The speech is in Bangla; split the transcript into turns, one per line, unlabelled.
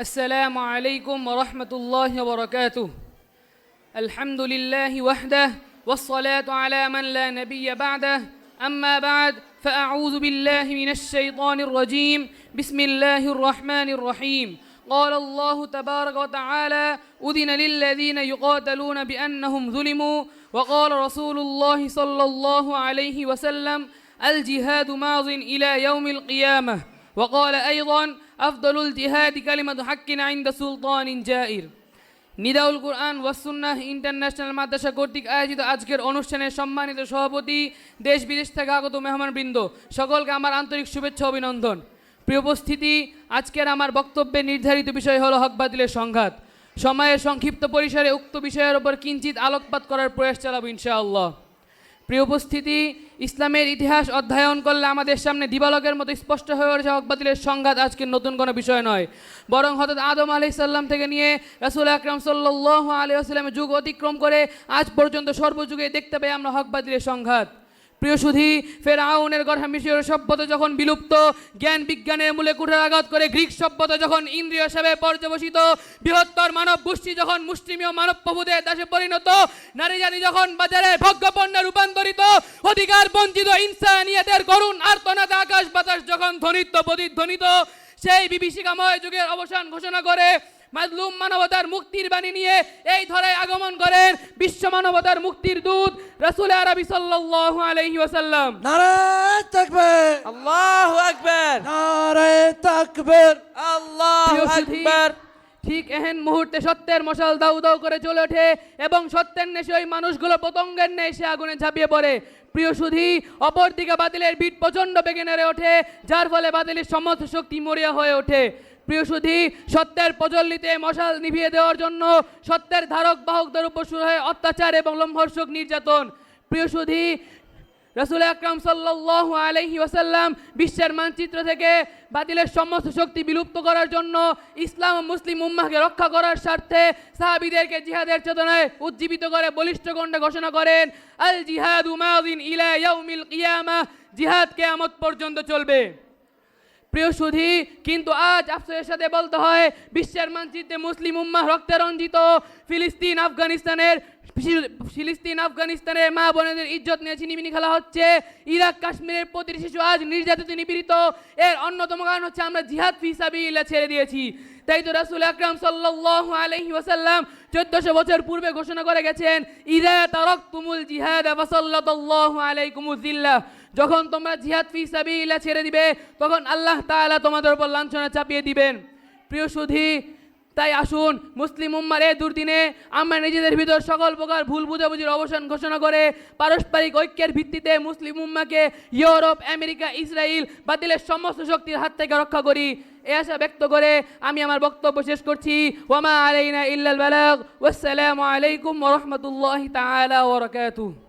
السلام عليكم ورحمة الله وبركاته. الحمد لله وحده والصلاة على من لا نبي بعده. أما بعد فأعوذ بالله من الشيطان الرجيم. بسم الله الرحمن الرحيم. قال الله تبارك وتعالى أذن للذين يقاتلون بأنهم ظلموا. وقال رسول الله صلى الله عليه وسلم الجهاد ماض إلى يوم القيامة. وقال أيضا أفضل الجهاد كلمة حق عند سلطان جائر নিদাউল কোরআন ওয়াসুন্নাহ ইন্টারন্যাশনাল মাদ্রাসা কর্তৃক আয়োজিত আজকের অনুষ্ঠানের সম্মানিত সভাপতি দেশ বিদেশ থেকে আগত মেহমানবৃন্দ সকলকে আমার আন্তরিক শুভেচ্ছা অভিনন্দন প্রিয় উপস্থিতি আজকের আমার বক্তব্যের নির্ধারিত বিষয় হলো হক বাতিলের সংঘাত সময়ের সংক্ষিপ্ত পরিসরে উক্ত বিষয়ের ওপর কিঞ্চিত আলোকপাত করার প্রয়াস চালাবো ইনশাআল্লাহ প্রিয় উপস্থিতি, ইসলামের ইতিহাস অধ্যয়ন করলে আমাদের সামনে দিবালকের মতো স্পষ্ট হয়ে ওঠে হকবাতিলের সংঘাত আজকের নতুন কোনো বিষয় নয়। বরং হঠাৎ আদম আলি সাল্লাম থেকে নিয়ে রাসুল আকরম সাল্লাহ আলি আসলামের যুগ অতিক্রম করে আজ পর্যন্ত সর্বযুগে দেখতে পাই আমরা হকবাতিলের সংঘাত। প্রিয় সুধি ফের আউনের গঠা মিশরীয় সভ্যতা যখন বিলুপ্ত, জ্ঞান বিজ্ঞানের মূলে কুঠারাঘাত করে গ্রিক সভ্যতা যখন ইন্দ্রিয় সেবে পর্যবসিত, বৃহত্তর মানব গোষ্ঠী যখন মুষ্টিমীয় মানব প্রভুদের দাসে পরিণত নারী জানি যখন বাজারে ভোগ্যপণ্যে রূপান্তরিত অধিকার বঞ্চিত ইনসানিয়াতের করুণ আর্তনাতে আকাশ বাতাস যখন ধ্বনিত প্রতিধ্বনিত সেই বিভীষিকাময় যুগের অবসান ঘোষণা করে মাজলুম মানবতার মুক্তির বাণী নিয়ে এই ধরে আগমন করেন বিশ্ব মানবতার মুক্তির দূত রাসূল আরবি সাল্লাল্লাহু আলাইহি ওয়াসাল্লাম।
নারায় তাকবীর।
আল্লাহু আকবার।
নারায় তাকবীর।
আল্লাহু আকবার।
ঠিক এহেন মুহূর্তে সত্যের মশাল দাউ দাউ করে চলে ওঠে এবং সত্যের নেশে ওই মানুষগুলো পতঙ্গের নেই সে আগুনে ঝাঁপিয়ে পড়ে। প্রিয় সুধী, অপরদিকে বাতিলের বিট প্রচণ্ড বেগে নেড়ে ওঠে, যার ফলে বাতিলের সমস্ত শক্তি মরিয়া হয়ে ওঠে। প্রিয় সুধী, সত্যের প্রজ্বলিতে মশাল নিভিয়ে দেওয়ার জন্য সত্যের ধারক বাহকদের উপর শুরু হয় অত্যাচার এবং লম্ভর্ষক নির্যাতন। প্রিয় সুধী রসুল আকরাম সাল্লাহ আলহি ওসাল্লাম বিশ্বের মানচিত্র থেকে বাতিলের সমস্ত শক্তি বিলুপ্ত করার জন্য ইসলাম ও মুসলিম উম্মাহকে রক্ষা করার স্বার্থে সাহাবিদেরকে জিহাদের চেতনায় উজ্জীবিত করে বলিষ্ঠ গণ্ডে ঘোষণা করেন, আল জিহাদ উমাউদ্দিন ইলা ইয়াউমিল কিয়ামা জিহাদ কেয়ামত পর্যন্ত চলবে। প্রিয় সুধি, কিন্তু আজ আফসোসের সাথে বলতে হয়, বিশ্বের মানচিত্রে মুসলিম উম্মা রক্তে রঞ্জিত। ফিলিস্তিন, আফগানিস্তানের ফিলিস্তিন, আফগানিস্তানের মা বোনেদের ইজ্জত নিয়ে ছিনিমিনি খেলা হচ্ছে। ইরাক, কাশ্মীরের প্রতিটি শিশু আজ নির্যাতিত, নিপীড়িত। এর অন্যতম কারণ হচ্ছে আমরা জিহাদ ফিসাবিল্লা ছেড়ে দিয়েছি। তাই তো রাসুল আকরাম সাল্লাল্লাহু আলাইহি ওয়াসাল্লাম চোদ্দশো বছর পূর্বে ঘোষণা করে গেছেন, ইদা তারক তুমুল জিহাদ আলাইকুমুজিল্লাহ যখন তোমরা জিহাদ ফি সাবিলিল্লাহ ছেড়ে দিবে, তখন আল্লাহ তাআলা তোমাদের উপর লাঞ্ছনা চাপিয়ে দিবেন। প্রিয় সুধী, তাই আসুন, মুসলিম উম্মার এই দুর্দিনে আমরা নিজেদের ভিতর সকল প্রকার ভুল বুঝাবুঝির অবসান ঘোষণা করে পারস্পরিক ঐক্যের ভিত্তিতে মুসলিম উম্মাকে ইউরোপ, আমেরিকা ইসরায়েল বাতিলের সমস্ত শক্তির হাত থেকে রক্ষা করি। এ আশা ব্যক্ত করে আমি আমার বক্তব্য শেষ করছি। ওয়ামা আলাইনা ইল্লাল বালাগ। ওয়াসসালামু আলাইকুম ওয়া রাহমাতুল্লাহি তাআলা ওয়া বারাকাতুহু।